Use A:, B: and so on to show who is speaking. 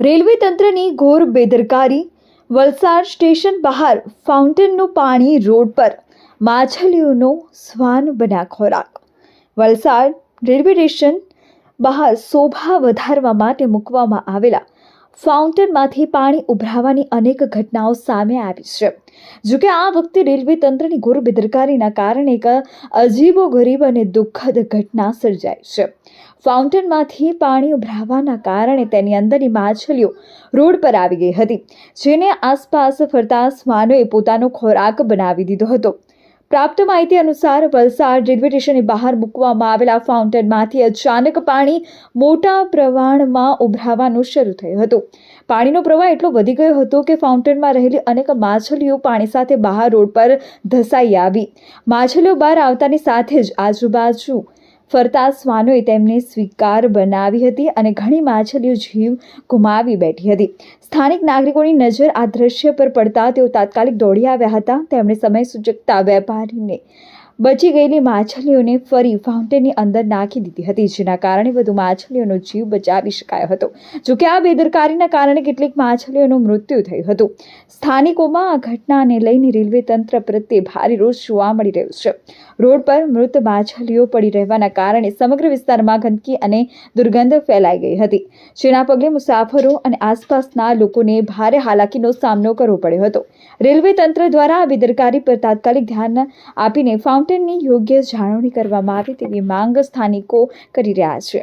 A: Railway તંત્રની ઘોર બેદરકારી, વલસાડ સ્ટેશન બહાર ફાઉન્ટેનનું પાણી રોડ પર, માછલીઓનો સ્વાન બન્યા ખોરાક. વલસાડ રેલવે સ્ટેશન બહાર શોભા વધારવા માટે મૂકવામાં આવેલા ફાઉન્ટેનમાંથી પાણી ઉભરાવાની અનેક ઘટનાઓ સામે આવી છે. જોકે આ વખતે રેલવે તંત્રની ઘોર બેદરકારીના કારણે એક અજીબો ગરીબ અને દુઃખદ ઘટના સર્જાઈ છે. ફાઉન્ટેનમાંથી પાણી ઉભરાવાના કારણે તેની અંદરની માછલીઓ રોડ પર આવી ગઈ હતી, જેને આસપાસ ફરતા શ્વાનોએ પોતાનો ખોરાક બનાવી દીધો હતો. પ્રાપ્ત માહિતી અનુસાર વલસાડ રેલવે સ્ટેશનની બહાર મૂકવામાં આવેલા ફાઉન્ટેનમાંથી અચાનક પાણી મોટા પ્રમાણમાં ઉભરાવાનું શરૂ થયું હતું. પાણીનો પ્રવાહ એટલો વધી ગયો હતો કે ફાઉન્ટેનમાં રહેલી અનેક માછલીઓ પાણી સાથે બહાર રોડ પર ધસાઈ આવી. માછલીઓ બહાર આવતાની સાથે જ આજુબાજુ ફરતા શ્વાનોએ તેમને સ્વીકાર બનાવી હતી અને ઘણી માછલીઓ જીવ ગુમાવી બેઠી હતી. સ્થાનિક નાગરિકોની નજર આ દ્રશ્ય પર પડતા તેઓ તાત્કાલિક દોડી આવ્યા હતા. તેમણે સમય સૂચકતા વેપારીને બચી ગયેલી માછલીઓને ફરી ફાઉન્ટેનની અંદર નાખી દીધી હતી, જેના કારણે વધુ માછલીઓનો જીવ બચાવી શકાયો હતો. જોકે આ બેદરકારીના કારણે કેટલીક માછલીઓનું મૃત્યુ થયું હતું. સ્થાનિકોમાં આ ઘટનાને લઈને રેલવે તંત્ર પ્રત્યે ભારે રોષ જોવા મળી રહ્યો છે. રોડ પર મૃત માછલીઓ પડી રહેવાના કારણે સમગ્ર વિસ્તારમાં ગંદકી અને દુર્ગંધ ફેલાઈ ગઈ હતી. જેના પગલે મુસાફરો અને આસપાસના લોકોને ભારે હાલાકીનો સામનો કરવો પડ્યો હતો. રેલવે તંત્ર દ્વારા આ બેદરકારી પર તાત્કાલિક ધ્યાન આપીને ફાઉન્ટેનની યોગ્ય જાળવણી કરવામાં આવે તેવી માંગ સ્થાનિકો કરી રહ્યા છે.